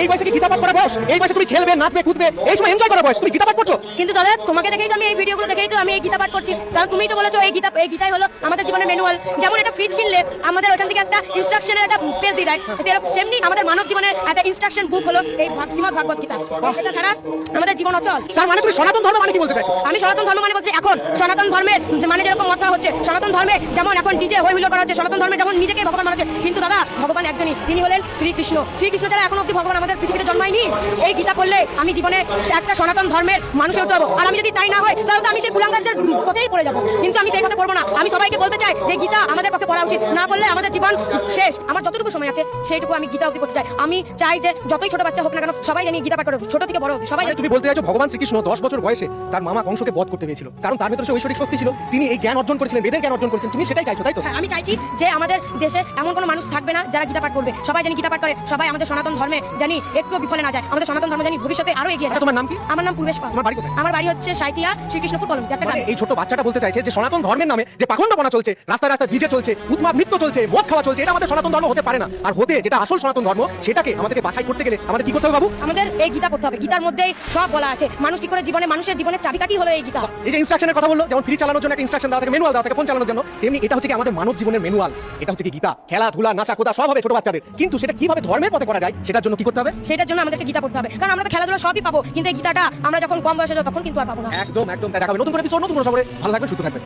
এই বয়সে কি গীতা পাঠ করা বয়স? এই বয়সে তুমি খেলবে নাচবে কুদবে এই সময় এনজয় করা বয়স। তুমি গীতা পাঠ করছ? কিন্তু দাদা তোমাকে দেখেই তো আমি এই ভিডিওগুলো দেখেই তো আমি এই গীতা পাঠ করছি। কারণ তুমিই তো বলেছ এই গীতা এই গীতাই হলো আমাদের জীবনের ম্যানুয়াল যেমন একটা ফ্রিজ কিনলে আমাদের ওখান থেকে একটা ইনস্ট্রাকশনের একটা পেজ দিয়ে দেয়। সেমনি আমাদের মানব জীবনের একটা ইনস্ট্রাকশন বুক হলো এই ভাগ শ্রীমদ ভাগবত গীতা। সেটা ছাড়া আমাদের জীবন অচল। তার মানে তুমি সনাতন ধর্ম মানে কি বলতে চাইছো? আমি সনাতন ধর্ম মানে বলছি এখন। সনাতন ধর্মের মানে যেরকম মত হচ্ছে সনাতন ধর্মে যেমন এখন ডিজে হই হুল্লোড় করা হচ্ছে সনাতন ধর্মে যেমন নিজেকে ভগবান মানা হচ্ছে কিন্তু দাদা ভগবান একজনই। তিনি হলেন শ্রীকৃষ্ণ। শ্রীকৃষ্ণ ছাড়া এখন অব্দি ভগবান আমাদের পৃথিবীতে জন্মায়নি এই গীতা পড়লে আমি জীবনে একটা সনাতন ধর্মের মানুষ হতে হব আর আমি যদি তাই না হয় তাহলে তো আমি সেই কুলাঙ্গারদের পথেই পড়ে যাব। কিন্তু আমি সেই পথে পড়ব না। আমি সবাইকে বলতে চাই যে গীতা আমাদের পক্ষে পড়া উচিত। না পড়লে আমাদের জীবন শেষ। আমার যতটুকু সময় আছে সেইটুকু আমি গীতা অব্দি করতে চাই। আমি চাই যে যতই ছোট বাচ্চা হোক না কেন সবাই জানি গীতা পাঠ করে। ছোট থেকে বড় সবাই তুমি বলতে চাইছো ভগবান শ্রীকৃষ্ণ দশ বছর বয়সে তার মামা কংসকে বধ করতে পেরেছিল কারণ তার ভেতরে ঐশ্বরিক শক্তি ছিল। তিনি এই জ্ঞান অর্জন করেছিলেন বেদের জ্ঞান অর্জন করেছেন তুমি সেটাই চাইছো তাই তো? হ্যাঁ, আমি চাইছি যে আমাদের দেশে এমন কোনো মানুষ থাকবে না যারা গীতা পাঠ করবে। সবাই জানি গীতা পাঠ করে। সবাই আমাদের সনাতন ধর্মে জানি একটু বিফলে না যায়। আমাদের সনাতন ধর্ম জানি ভবিষ্যতে আরও এগিয়ে আচ্ছা তোমার নাম কি? আমার নাম পূর্বেশ পাল। তোমার বাড়ি কোথায়? আমার বাড়ি হচ্ছে সাইতিয়া শ্রীকৃষ্ণপুর কলম মানে। এই ছোট বাচ্চাটা বলতে চাইছে যে সনাতন ধর্মের নামে যে পাখণ্ডপনা চলছে রাস্তায় রাস্তা ডিজে চলছে উন্মাদ নৃত্য চলছে মদ খাওয়া চলছে এটা আমাদের সনাতন ধর্ম হতে পারে না। আর হতে যেটা আসল সনাতন ধর্ম সেটাকে আমাদেরকে বাছাই করতে গেলে আমাদের কি করতে হবে বাবু? আমাদের এই গীতা করতে হবে। গীতার মধ্যেই সব বলা আছে। মানুষ কি করে জীবনে মানুষের জীবনের চাবিকাঠি হলো এই গীতা। এই যে ইনস্ট্রাকশনের কথা বলল যেমন ফ্রি চালানোর জন্য একটা ইনস্ট্রাকশন দেওয়া থাকে ম্যানুয়াল দেওয়া থাকে ফোন চালানোর জন্য তেমনি এটা হচ্ছে কি আমাদের মানব জীবনের ম্যানুয়াল এটা হচ্ছে কি গীতা। খেলাধুলা নাচা কোদা সব হবে ছোট বাচ্চাদের। কিন্তু সেটা কীভাবে ধর্মের পথে করা যায় সেটার জন্য কি করতে হবে? সেটার জন্য আমাদেরকে গীতা পড়তে হবে। কারণ আমরা তো খেলাধুলা সবই পাবো, কিন্তু এই গীতাটা আমরা যখন কম বয়সে তখন কিন্তু আর পাবো না। একদম একদম। দেখা হবে নতুন করে নতুন করে সবাই ভালো থাকবে সুস্থ থাকবেন।